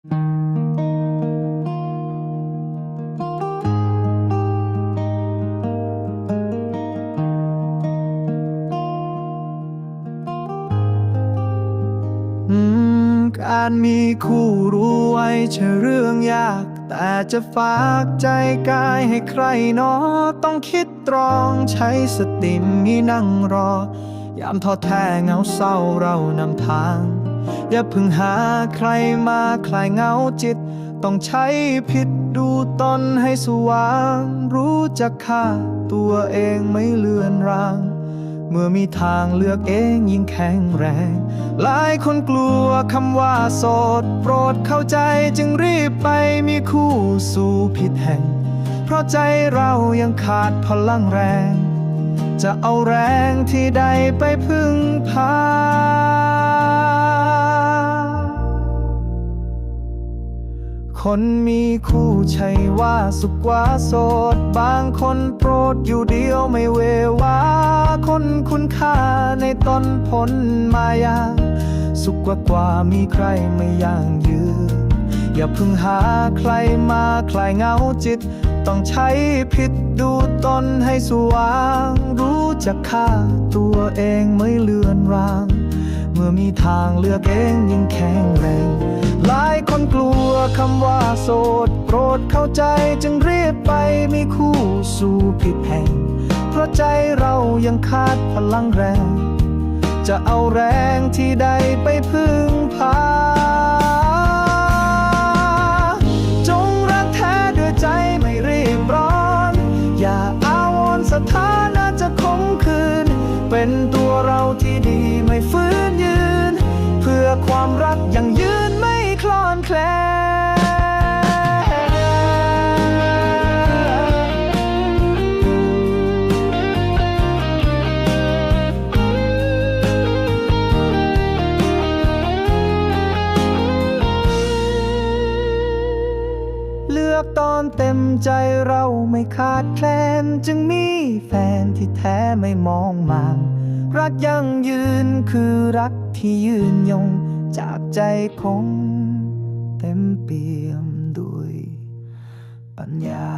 การมีคู่รู้ไว้ใช่เรื่องยาก แต่จะฝากใจกายให้ใครเนอต้องคิดตรองใช้สติมีนั่งรอ ยามท้อแท้เหงาเศร้าเรานำทาง อย่าเพึ่งหาใครมาคลายเงาจิต ต้องใช้ผิดดูตนให้สว่าง รู้จักค่าตัวเองไม่เลือนราง เมื่อมีทางเลือกเองยิ่งแข็งแรง หลายคนกลัวคำว่าโสด โปรดเข้าใจจึงรีบไปมีคู่สู่ผิดแห่ง เพราะใจเรายังขาดพลังแรง จะเอาแรงที่ใดไปพึ่งพา คนมีคู่ใช่ว่าสุขว่าโสด บางคนโปรดอยู่เดียวไม่เววาคนคุณค่าในตนผลมายา สุขกว่ากว่ามีใครไม่ย่างยืน อย่าเพึ่งหาใครมาคลายเหงาจิต ต้องใช้ผิดดูตนให้สว่าง รู้จักค่าตัวเองไม่เลือนราง เมื่อมีทางเลือกเองยิ่งแข็งแรง คำว่าโสด โปรดเข้าใจจึงรีบไปมีคู่สู่ผิดแห่ง เพราะใจเรายังขาดพลังแรง จะเอาแรงที่ใดไปพึ่งพา จงรักแท้ด้วยใจไม่รีบร้อน อย่าอาวรสถานะจะคงคืน เป็นตัวเราที่ดีไม่ฟื้นยืน เพื่อความรักยังยืน ตอนเต็มใจเราไม่ขาดแคลน จึงมีแฟนที่แท้ไม่มองมางรักยั่งยืนคือรักที่ยืนยง จากใจคงเต็มเปี่ยมด้วยปัญญา